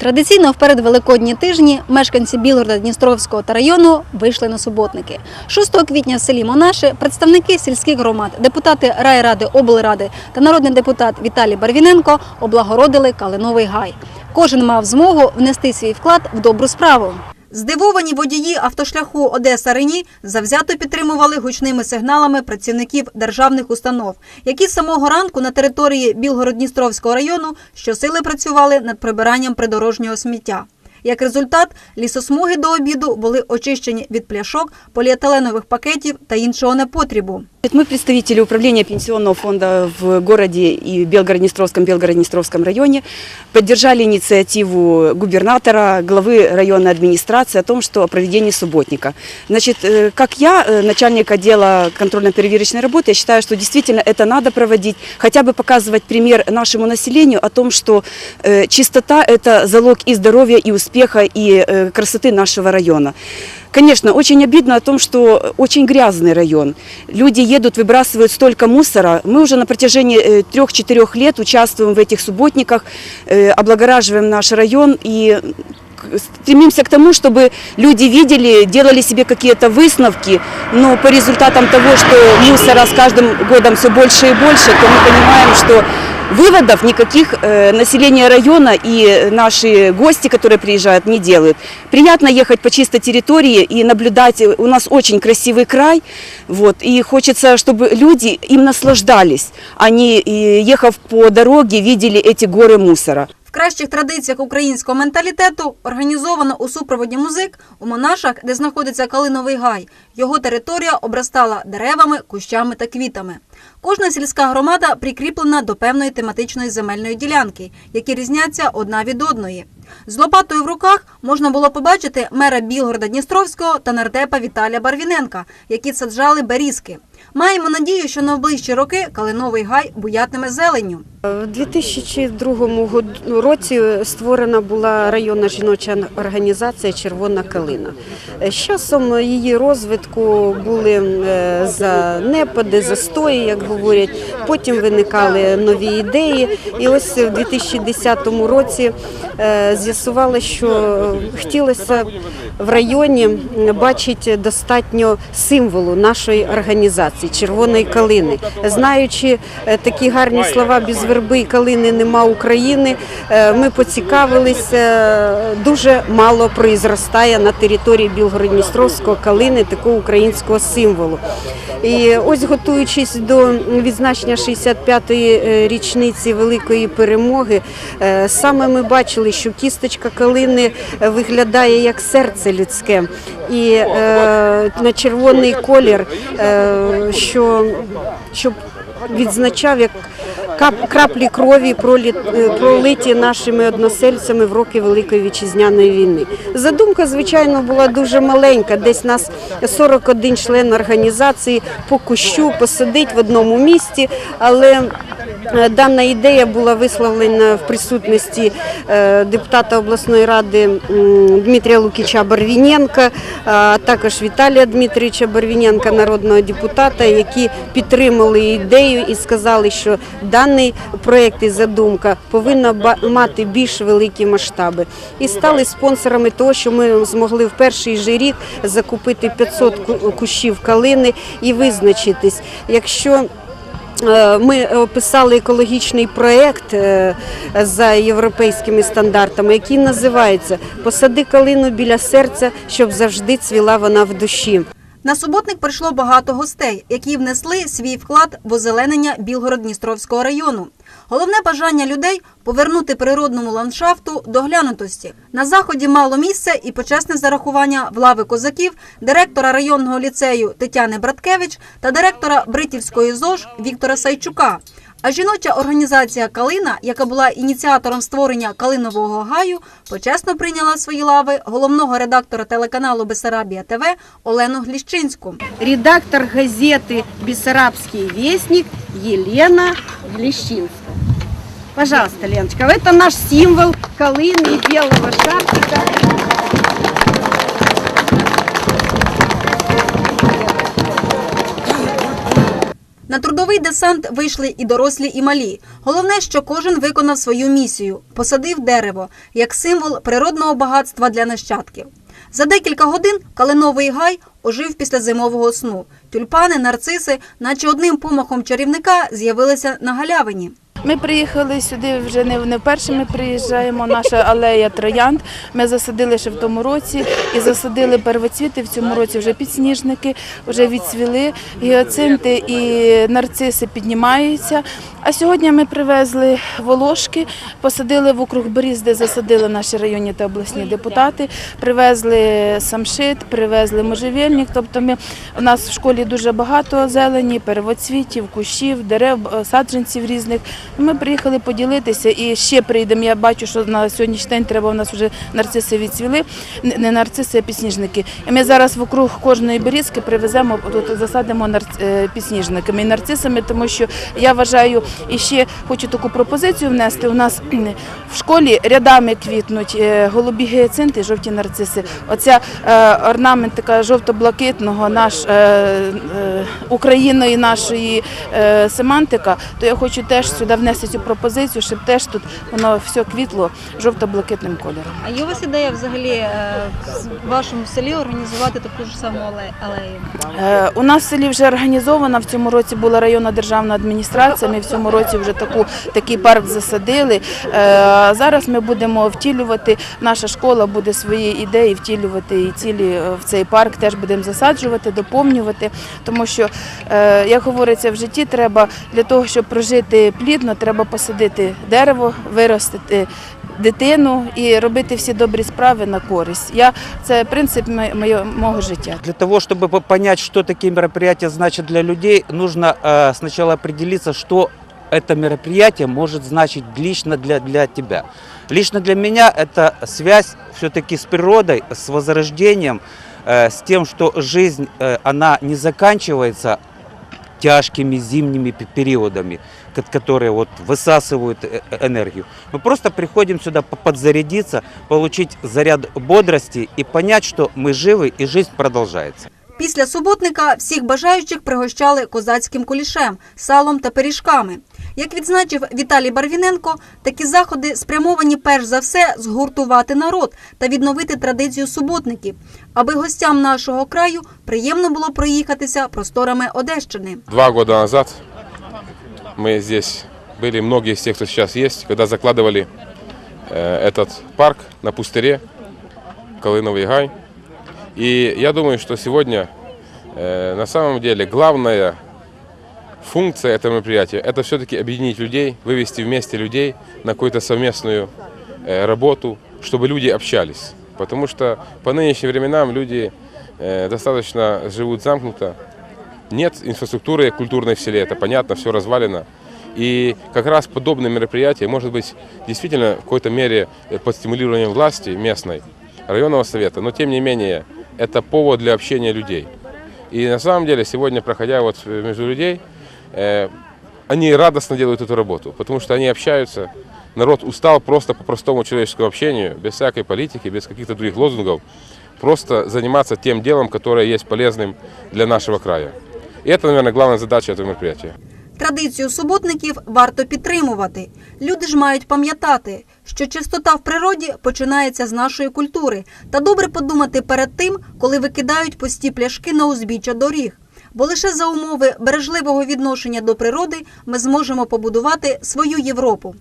Традиційно вперед великодні тижні мешканці Білгорода Дністровського та району вийшли на суботники. 6 квітня в селі Монаше представники сільських громад, депутати райради, облради та народний депутат Віталій Барвіненко облагородили Калиновий гай. Кожен мав змогу внести свій вклад в добру справу. Здивовані водії автошляху Одеса Рені завзято підтримували гучними сигналами працівників державних установ, які з самого ранку на території Білгород-Дністровського району щосили працювали над прибиранням придорожнього сміття. Як результат, лісосмуги до обіду були очищені від пляшок, поліетиленових пакетів та іншого непотрібу. Мы представители управления пенсионного фонда в городе и Белгород-Днестровском, Белгород-Днестровском районе поддержали инициативу губернатора, главы районной администрации о том, что о проведении субботника. Значит, э, как я, э, начальник отдела контрольно-перевірочной работы, я считаю, что действительно это надо проводить, хотя бы показывать пример нашему населению о том, что э, чистота – это залог и здоровья, и успеха, и красоты нашего района. Конечно, очень обидно о том, что очень грязный район. Люди едут, выбрасывают столько мусора. Мы уже на протяжении э, трех-четырех лет участвуем в этих субботниках, э, облагораживаем наш район и стремимся к тому, чтобы люди видели, делали себе какие-то выставки, но по результатам того, что мусора с каждым годом все больше и больше, то мы понимаем, что выводов никаких э, население района и наши гости, которые приезжают, не делают. Приятно ехать по чистой территории и наблюдать. У нас очень красивый край, вот, и хочется, чтобы люди им наслаждались, а не э, ехав по дороге, видели эти горы мусора. В кращих традиціях українського менталітету організовано у супроводі музик у Монашах, де знаходиться Калиновий гай. Його територія обростала деревами, кущами та квітами. Кожна сільська громада прикріплена до певної тематичної земельної ділянки, які різняться одна від одної. З лопатою в руках можна було побачити мера Білгорода Дністровського та нардепа Віталія Барвіненка, які саджали берізки. Маємо надію, що на найближчі роки Калиновий гай буятиме зеленню. В 2002 год- році створена була районна жіноча організація Червона калина. З часом її розвитку були е, занепади, застої, як говорять. Потім виникали нові ідеї. І ось в 2010 році е, з'ясували, що хотілося в районі бачити достатньо символу нашої організації червоної калини. Знаючи е, такі гарні слова без верби і калини нема України. е, Ми поцікавилися. Дуже мало произростає на території Білгород-Дністровського калини такого українського символу. І ось готуючись до відзначення 65-ї е, річниці великої перемоги, е, саме ми бачили, що кісточка калини виглядає як серце людське, і е, на червоний колір, е, що щоб відзначав як краплі крові е, пролиті нашими односельцями в роки Великої вітчизняної війни. Задумка, звичайно, була дуже маленька. Десь нас 41 член організації по кущу посадить в одному місці, але Дана ідея була висловлена в присутності е, депутата обласної ради Дмитрія Лукіча Барвіненка, а також Віталія Дмитрійовича Барвіненка, народного депутата, які підтримали ідею і сказали, що даний проєкт і задумка повинна мати більш великі масштаби. І стали спонсорами того, що ми змогли в перший же рік закупити 500 ку- кущів калини і визначитись, якщо Е, Ми описали екологічний проєкт е, за європейськими стандартами, який називається Посади калину біля серця, щоб завжди цвіла вона в душі. На суботник прийшло багато гостей, які внесли свій вклад в озеленення Білгород-Дністровського району. Головне бажання людей повернути природному ландшафту доглянутості. На заході мало місця і почесне зарахування в лави козаків, директора районного ліцею Тетяни Браткевич та директора Бритівської ЗОЖ Віктора Сайчука. А жіноча організація Калина, яка була ініціатором створення Калинового гаю, почесно прийняла свої лави головного редактора телеканалу Бесарабія ТВ Олену Гліщинську. Редактор газети «Бессарабский вестник» Елена Глещинская. Пожалуйста, Леночка, это наш символ калины и белого шарфика. На трудовий десант вийшли і дорослі, і малі. Головне, що кожен виконав свою місію, посадив дерево як символ природного багатства для нащадків. За декілька годин калиновий гай ожив після зимового сну. Тюльпани, нарциси, наче одним помахом чарівника, з'явилися на галявині. Ми приїхали сюди вже не, вперше. Ми приїжджаємо. Наша алея троянд. Ми засадили ще в тому році і засадили первоцвіти. В цьому році вже підсніжники, вже відцвіли гіацинти і нарциси піднімаються. А сьогодні ми привезли волошки, посадили в округ Боріз, де засадили наші районні та обласні депутати. Привезли самшит, привезли можжевельник. Тобто ми у нас в школі дуже багато зелені, первоцвітів, кущів, дерев, саджанців різних. Ми приїхали поділитися і ще прийдемо. Я бачу, що на сьогоднішній день треба у нас вже нарциси відцвіли, не нарциси, а підсніжники. І ми зараз вокруг кожної берізки привеземо, тут засадимо е, підсніжниками і нарцисами, тому що я вважаю, і ще хочу таку пропозицію внести. У нас в школі рядами квітнуть е, голубі гіацинти, жовті нарциси. Оця е, орнаментика жовто-блакитного, наш Україною нашої семантика, то я хочу теж сюди внести цю пропозицію, щоб теж тут воно все квітло жовто-блакитним кольором. А є у вас ідея взагалі е, в вашому селі організувати таку ж саму алею? Е, У нас в селі вже організована. В цьому році була районна державна адміністрація. Ми в цьому році вже таку такий парк засадили. Е, Зараз ми будемо втілювати. Наша школа буде свої ідеї втілювати і цілі в цей парк теж будемо засаджувати, доповнювати. Тому що, е, як говориться, в житті треба для того, щоб прожити плідно, треба посадити дерево, виростити. Дитину і робити всі добрі справи на користь. Я це принцип мо- моє- мого життя. Для того, чтобы по- понять, что такие мероприятия значат для людей, нужно э, сначала определиться, что это мероприятие может значить лично для, для тебя. Лично для меня это связь все-таки с природой, с возрождением, э, с тем, что жизнь, э, она не заканчивается тяжкими зимними пе- периодами, ко- которые вот высасывают э, э, энергию. Мы просто приходим сюда по- подзарядиться, получить заряд бодрости и понять, что мы живы и жизнь продолжается. Після суботника всіх бажаючих пригощали козацьким кулішем, салом та пиріжками. Як відзначив Віталій Барвіненко, такі заходи спрямовані перш за все згуртувати народ та відновити традицію суботників, аби гостям нашого краю приємно було проїхатися просторами Одещини. Два года назад мы здесь были, многие из тех, кто сейчас есть, когда закладывали э, этот парк на пустыре, Колыновый гай. И я думаю, что сегодня э, на самом деле главная функция этого мероприятия – это все-таки объединить людей, вывести вместе людей на какую-то совместную э, работу, чтобы люди общались. Потому что по нынешним временам люди э, достаточно живут замкнуто, нет инфраструктуры культурной в селе, это понятно, все развалено. И как раз подобные мероприятия, может быть, действительно в какой-то мере э, под стимулированием власти местной, районного совета, но тем не менее это повод для общения людей. И на самом деле сегодня, проходя вот между людей, они радостно делают эту работу, потому что они общаются. Народ устал просто по простому человеческому общению, без всякой политики, без каких-то других лозунгов, просто заниматься тем делом, которое есть полезным для нашего края. И это, наверное, главная задача этого мероприятия. Традицію суботників варто підтримувати. Люди ж мають пам'ятати, що чистота в природі починається з нашої культури, та добре подумати перед тим, коли викидають пусті пляшки на узбіччя доріг. Бо лише за умови бережливого відношення до природи ми зможемо побудувати свою Європу.